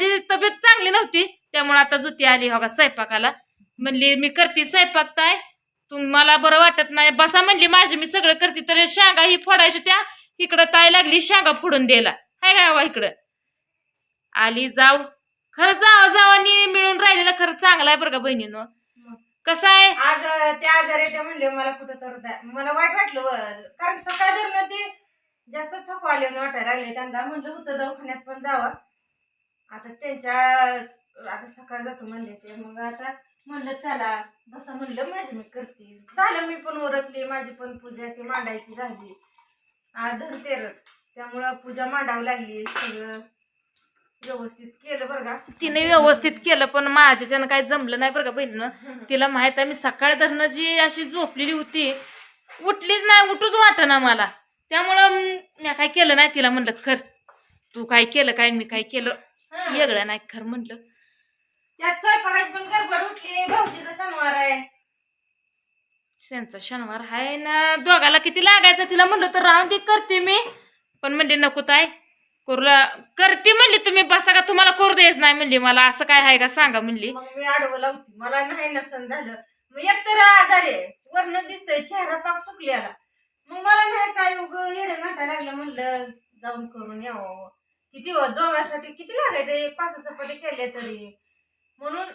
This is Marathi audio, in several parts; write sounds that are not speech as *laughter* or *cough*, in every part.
माझी तब्येत चांगली नव्हती त्यामुळे आता जुती आली हो का स्वयंपाकाला. म्हणली मी करते स्वयंपाक ताय तुम्हाला बरं वाटत नाही. बसा म्हणली माझी मी सगळं करते. तर शांगा ही फोडायची त्या इकडं ताय लागली शांगा फोडून द्यायला. हाय का हवा इकडं? आली जाऊ. खरं जाव जाव आणि मिळून राहिलेलं खरं चांगलं आहे बरं का बहिणीनं. कसं आहे? आज अं, त्या आजारी म्हणले मला कुठं तर द्या. मला वाईट वाटलं व. कारण सकाळ धरणं ते जास्त थकवा आले वाटायला लागले. त्यांना म्हणलं होतं दवाखान्यात पण जावा. आता त्यांच्या आता सकाळ जातो म्हणले ते मग आता म्हणलं चला बसा म्हणलं माझी मी करते. झालं मी पण ओरखली माझी पण पूजा ती मांडायची झाली. आज धनतेरच त्यामुळं पूजा मांडावी लागली सगळं व्यवस्थित केलं बरं का. तिने व्यवस्थित केलं पण माझ्याच्यानं काही जमलं नाही बरं का बहिणीनं. तिला माहीत आहे मी सकाळ धरणं जी अशी झोपलेली होती उठलीच नाही उठूच वाटना मला. त्यामुळं मी काय केलं नाही तिला म्हणलं खर तू काय केलं काय मी काय केलं. वेगळं नाही खर म्हणलं त्यात स्वयंपाकाची पण गडबड उठली. भाऊजीचा सणवार आहे. त्यांचा शनिवार आहे ना. दोघाला किती लागायचं तिला म्हणलं तर राहून दे करते मी. पण म्हणले नको ताय करूला करते म्हणली तुम्ही बसा का तुम्हाला करू द्यायच नाही म्हणली मला. असं काय आहे का? सांगा म्हणली. मग मी आडवं लावती. मला नाही नसन झालं. मग एक तर आजारी आहे. वरण दिसतंय चेहरा पाक सुकलेला. मग मला नाही काय उग नाटा लागलं म्हणलं. जाऊन करून यावं. किती दोघांसाठी किती लागायचे? पाच चपाती केले तरी. म्हणून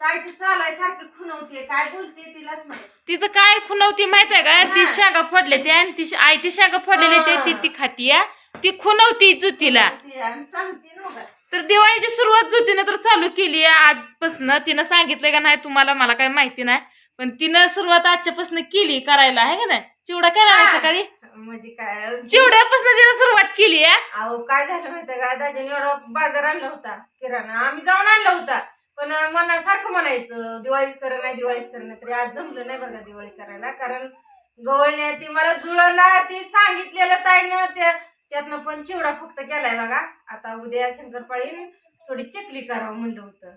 ताईची चालाय सारखी खुनवते काय बोलते तिलाच माहीत. तिचं काय खुनवती माहीत आहे का ती शागा फोडले ते आणि ती आई ती शागा फोडलेली ते ती ती खाती या ती खुनवती जुतीला. ती आणि सांगते ना बघा. तर दिवाळीची सुरुवात जुतीनं तर चालू केली आहे. आजपासून तिनं सांगितलंय का नाही तुम्हाला? मला काय माहिती नाही. पण तिनं सुरुवात आजच्यापासून केली करायला. आहे का नाही? चिवडा केला नाही सकाळी? म्हणजे काय चिवड्यापासून तिनं सुरुवात केली आहे अहो काय झालं माहितीये का? दाजीने एवढा बाजार आणला होता किराणा. आम्ही जाऊन आणला होता पण मना सारखं म्हणायचं दिवाळीच कर नाही दिवाळीच कर नाही तरी आज जमलं नाही बघा दिवाळी करायला. कारण गवळण्या ती मला जुळवला ती सांगितलेलं ताईनं त्या त्यातनं पण चिवडा फक्त केलाय बघा. आता उद्या शंकरपाळी थोडी चकली करावं म्हणलं होतं.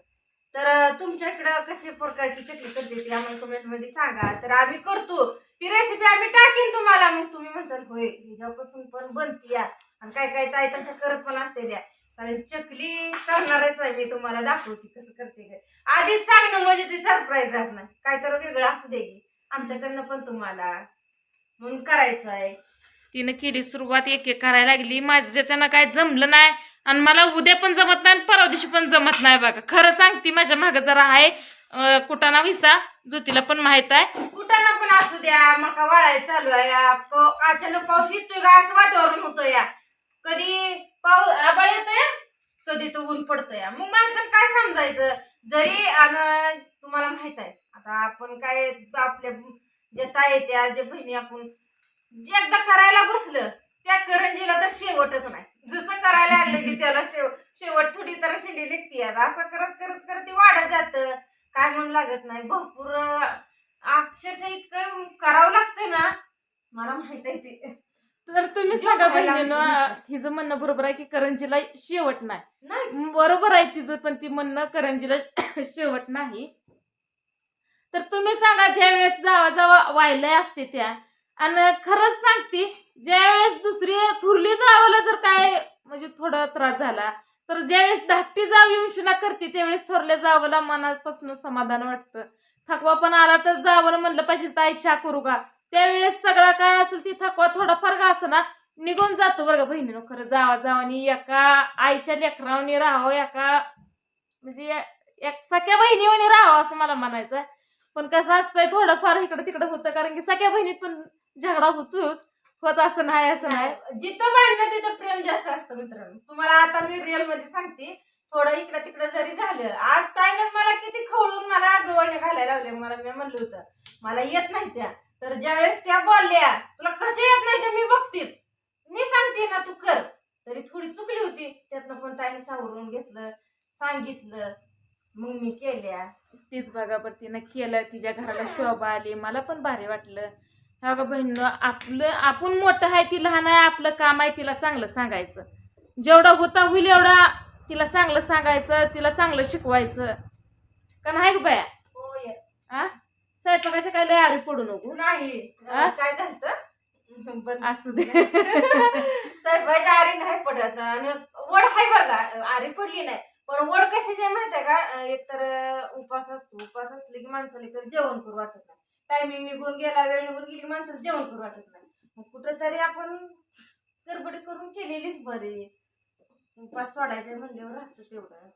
तर अं, तुमच्या इकडं कशा प्रकारची चकली करते ती आम्हाला कमेंटमध्ये सांगा. तर आम्ही करतो. ती रेसिपी आम्ही टाकीन तुम्हाला. मग तुम्ही म्हणताल होय हिच्यापासून पण बनती या. आणि काय काय ताई तशा करत पण असते द्या कारण चकली करणारच आहे मी तुम्हाला दाखवते कसं करते काय आधीच सांगणं म्हणजे ते सरप्राईज नाही काय तर वेगळं असू दे की. आमच्याकडनं पण तुम्हाला. म्हणून करायचं आहे. तिनं केली सुरुवात एक एक करायला लागली. माझ्याच्यानं काय जमलं नाही आणि मला उद्या पण जमत नाही आणि परवा दिवशी पण जमत नाही बघा. खरं सांगते माझ्या मागं जरा आहे. अं, कुटाणा विसा ज्योतीला पण माहीत आहे. कुठाना पण असू द्या मका वाळाय चालू आहे या. अचानक पाऊस येतोय का? असं वातावरण होतं या. कधी पाऊस आबाळ येतोय? कधी तो ऊन पडतोय या. मग माणसानं काय समजायचं? जरी आम- तुम्हाला माहीत आहे. आता आपण काय आपल्या जे ताई त्या जे बहिणी आपण जे एकदा करायला बसलं त्या करंजीला तर शेवटच नाही. जसं करायला लागलं की त्याला शेव शेवट थोडी तर शिडी निघती. आता असं करत करत करत ते वाढत जातं. काय म्हणून लागत नाही. भरपूर अक्षरशः इतकं करावं लागतं ना. मला माहीत आहे ते. तर तुम्ही सांगा बहिणीनं तिचं म्हणणं बरोबर आहे की करंजीला शेवट नाही. नाही बरोबर आहे तिचं पण ती म्हणणं करंजीला *coughs* शेवट नाही. तर तुम्ही सांगा ज्या वेळेस जावा जावा वाहिलंय असते त्या आणि खरंच सांगते ज्या वेळेस दुसरी थुरली जावाला जर काय म्हणजे थोडा त्रास झाला तर ज्यावेळेस धाकटी जाव येऊन शिना करते त्यावेळेस थोरल्या जावला मनापासून समाधान वाटतं. थकवा पण आला तर जावं म्हणलं पाहिजे ताई चहा करू का? त्यावेळेस सगळा काय असेल ती थकवा थोडाफार का असं ना निघून जातो बरं का बहिणीनं खरं. जावा जावानी एका आईच्या लेकरावनी राहावं एका म्हणजे एक सख्या बहिणीवानी राहावं असं मला म्हणायचं पण कसं असतंय थोडंफार इकडं तिकडं होतं कारण की सख्या बहिणीत पण झगडा होतोच होत असं नाही असं नाही. जिथं भांडणं तिथं प्रेम जास्त असतं मित्रांनो. तुम्हाला आता मी रिअलमध्ये सांगते थोडं इकडं तिकडं जरी झालं आज ताईनं मला किती खवळून मला गवळणे घालायला लावले मला मी म्हणलं होतं मला येत नाही त्या तर ज्यावेळेस त्या बोलल्या तुला कशा येत नाही त्या मी बघतेच. मी सांगते ना तू कर. तरी थोडी चुकली होती त्यातनं पण ताईने सावरून घेतलं सांगितलं. मग मी केल्या. तीच बघा बरं तिनं केलं तिच्या घराला शोभा आली मला पण भारी वाटलं. हा का बहिण आपलं आपण मोठं आहे ती लहान आहे आपलं काम आहे तिला चांगलं सांगायचं. जेवढा होता होईल एवढा तिला चांगलं सांगायचं तिला चांगलं शिकवायचं. का नाही ग बाया? आ? स्वयंपाकाच्या काय लय आरी पडू नको. नाही. आ? काय झालं बंद. असू दे. *laughs* साहेबाच्या आरी नाही पडत. आणि वड हाय बरं का? आरी पडली नाही. पण वड कशाची आहे माहिती आहे का? एकतर उपास असतो. उपास असले की माणसाला तर जेवण करू वाटत नाही. टायमिंग निघून गेला वेळ निघून गेली की माणसाला जेवण करू वाटत नाही. मग कुठंतरी आपण गडबडी करून केलेलीच बरी. उपास सोडायचे म्हणल्यावर राहतं तेवढं.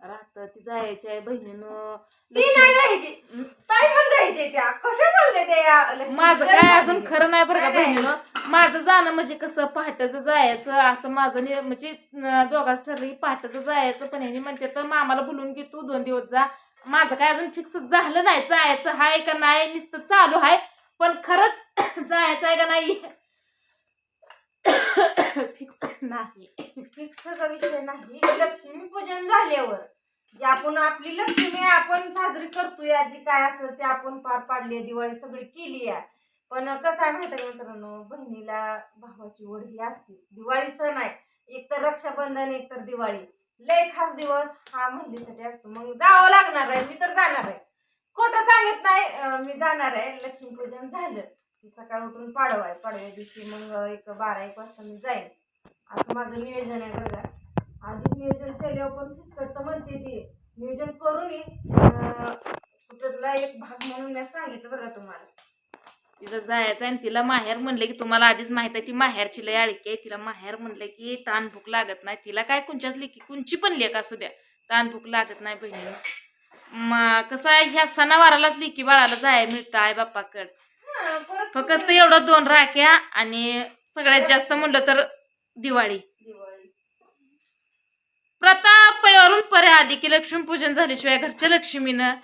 राहत. ती जायची आहे बहिणीनं ती नाही जायची. ताई पण जायचे त्या. कशा बोलते ते या लक्ष्मी माझं काय अजून. खरं नाही बरं का. बहिणीनं. माझं जाणं म्हणजे कसं पहाटेचं जायचं असं माझं म्हणजे दोघांचं ठरलं की पहाटेचं जायचं. पण ह्यानी म्हणते तर मामाला बोलून घे तू दोन दिवस जा. माझं काय अजून फिक्स झालं नाही. जायचं हाय का नाही नुसतं चालू आहे. पण खरंच *coughs* जायचं आहे का नाही फिक्स नाही. फिक्सचा विषय नाही लक्ष्मी पूजन झाल्यावर जे आपण आपली लक्ष्मी आपण साजरी करतोय जी काय असेल ते आपण पार पाडली दिवाळी सगळी केली आहे. पण कसं आहे माहिती मित्रांनो? बहिणीला भावाची ओढ ही असते. दिवाळी सण आहे. एक तर रक्षाबंधन एक तर दिवाळी. लय खास दिवस हा महिलेसाठी असतो. मग जावं लागणार आहे. मी तर जाणार आहे. खोटं सांगत नाही मी जाणार आहे. लक्ष्मीपूजन झालं. की सकाळ उठून पाडवा आहे पाडव्या दिवशी मग एक बारा एक वाजता मी जाईल असं माझं नियोजन आहे बघा. आधी नियोजन केल्यावर पण फिसकटतं म्हणते ती. नियोजन करून कुठला एक भाग म्हणून मी सांगितलं बरं तुम्हाला. तिथं जायचं आणि तिला माहेर म्हणलं की तुम्हाला आधीच माहीत आहे ती माहेरची लय आळकी आहे. तिला माहेर म्हणलं की ताण भूक लागत नाही. तिला काय कुंच्याच लेखी कुंची पण लेख असू द्या ताण भूक लागत नाही बहिणी मग कसं आहे ह्या सणावारालाच लेकी बाळाला जाय मिळतं आहे बाप्पाकडं फक्त एवढं दोन राख्या आणि सगळ्यात जास्त म्हणलं तर दिवाळी. प्रथा पयावरून परे आली की लक्ष्मीपूजन झाल्याशिवाय घरच्या लक्ष्मीनं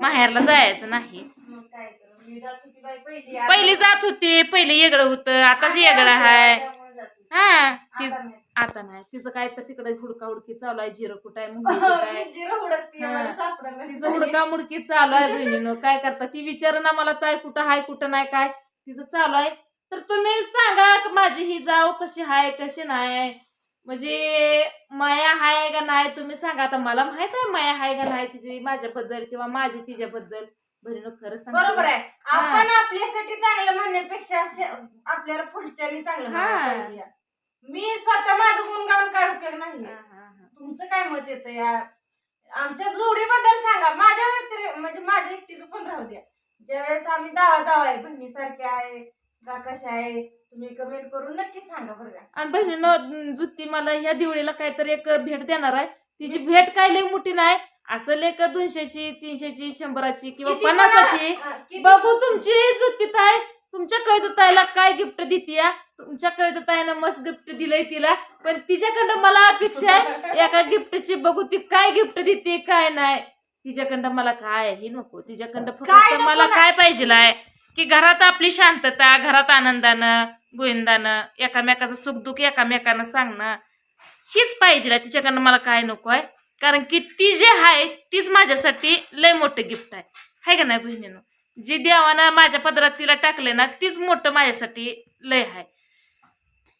माहेरला जायचं नाही. पहिली. जात होते पहिले येगळं होतं आताच येगळं आहे. हा तीच आता नाही. तिचं काय तर तिकडे हुडका हुडकी चालू आहे जिरं कुठं आहे *laughs* तिचं हुडका मुडकी चालू आहे बहिणीनं. काय करता? ती विचार ना मला काय कुठं आहे कुठं नाही काय? तिचं चालू आहे. तर तुम्ही सांगा क माझी ही जाव कशी आहे कशी नाही? म्हणजे माया हाय का नाही? तुम्ही सांगा. आता मला माहीत आहे माया हाय का नाही तिची माझ्याबद्दल किंवा माझी तिच्याबद्दल. बहिणीनं खरं सांग बरोबर आहे. आपण आपल्यासाठी चांगलं म्हणण्यापेक्षा आपल्याला पुढच्यानी चांगलं. मी स्वतः माझं गुण गाऊन काय उपयोग नाही तुमचं काय मत येतं या? आमच्या जोडीबद्दल सांगा. माझ्या व्यतिरिक्त म्हणजे माझ्या एकटीचं पण राहू द्या. ज्यावेळेस आम्ही जावा जावा आहे बहिणीसारखे आहे का कशा आहे तुम्ही कमेंट करून नक्की सांगा बरं का. आणि बहिणीनं जुत्ती मला ह्या दिवाळीला काहीतरी एक भेट देणार आहे. तिची भेट काय लई मोठी नाही. असं एक दोनशेची तीनशेची शंभराची किंवा किती पन्नासाची? हां, किती- बघू तुमची जुत्ती ताई. तुमच्या कविताईला काय गिफ्ट देतीया तुमच्या कविताईनं मस्त गिफ्ट दिलंय तिला. पण तिच्याकडं मला अपेक्षा आहे एका गिफ्टची बघू ती काय गिफ्ट देते काय नाही. तिच्याकडं मला काय ही नको. तिच्याकडं काय फक्त मला? काय पाहिजे आहे? की घरात आपली शांतता घरात आनंदानं गोविंदानं एकामेकाचं सुखदुःख एकामेकानं सांगणं हीच पाहिजे तिच्याकडनं मला काय नको आहे? कारण की ती जे आहे तीच माझ्यासाठी लय मोठं गिफ्ट आहे. आहे का नाही बहिणीनं? जी देवानं माझ्या पदरात तिला टाकले ना तीच मोठं माझ्यासाठी लय आहे.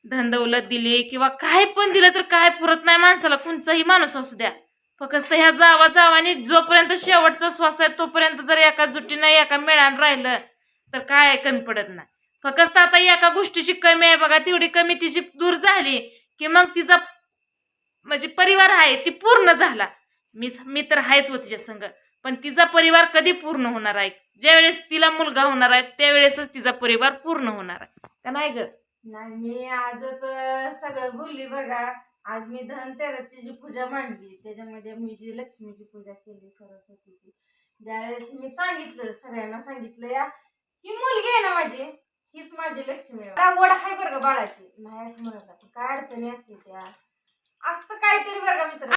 धनदौलत दिली किंवा काय पण दिलं तर काय पुरत नाही माणसाला. कोणचाही माणूस असू द्या. फक्त ह्या जावा जावाने जोपर्यंत शेवटचा श्वास आहे तोपर्यंत जर एका जुटीनं एका मेळानं राहिलं तर काय कमी पडत नाही. फक्त आता एका गोष्टीची कमी आहे बघा तेवढी कमी तिची दूर झाली की मग तिचा म्हणजे परिवार आहे ती पूर्ण झाला. मीच मी तर आहेच हो तिच्या संग. पण तिचा परिवार कधी पूर्ण होणार आहे? ज्यावेळेस तिला मुलगा होणार आहे त्यावेळेसच तिचा परिवार पूर्ण होणार आहे. का नाही ग? नाही मी आजच सगळं बोलली बघा. आज मी धनतेरसची जी पूजा मांडली त्याच्यामध्ये मी जी लक्ष्मीची पूजा केली सरस्वतीची. ज्यावेळेस मी सांगितलं सगळ्यांना सांगितलं या की मुलगी आहे ना माझी हीच माझी लक्ष्मी आहे. आवड आहे बरं का बाळाची? नाही असं म्हणत काय अडचणी असते त्या? असतं काहीतरी बरं का मित्र?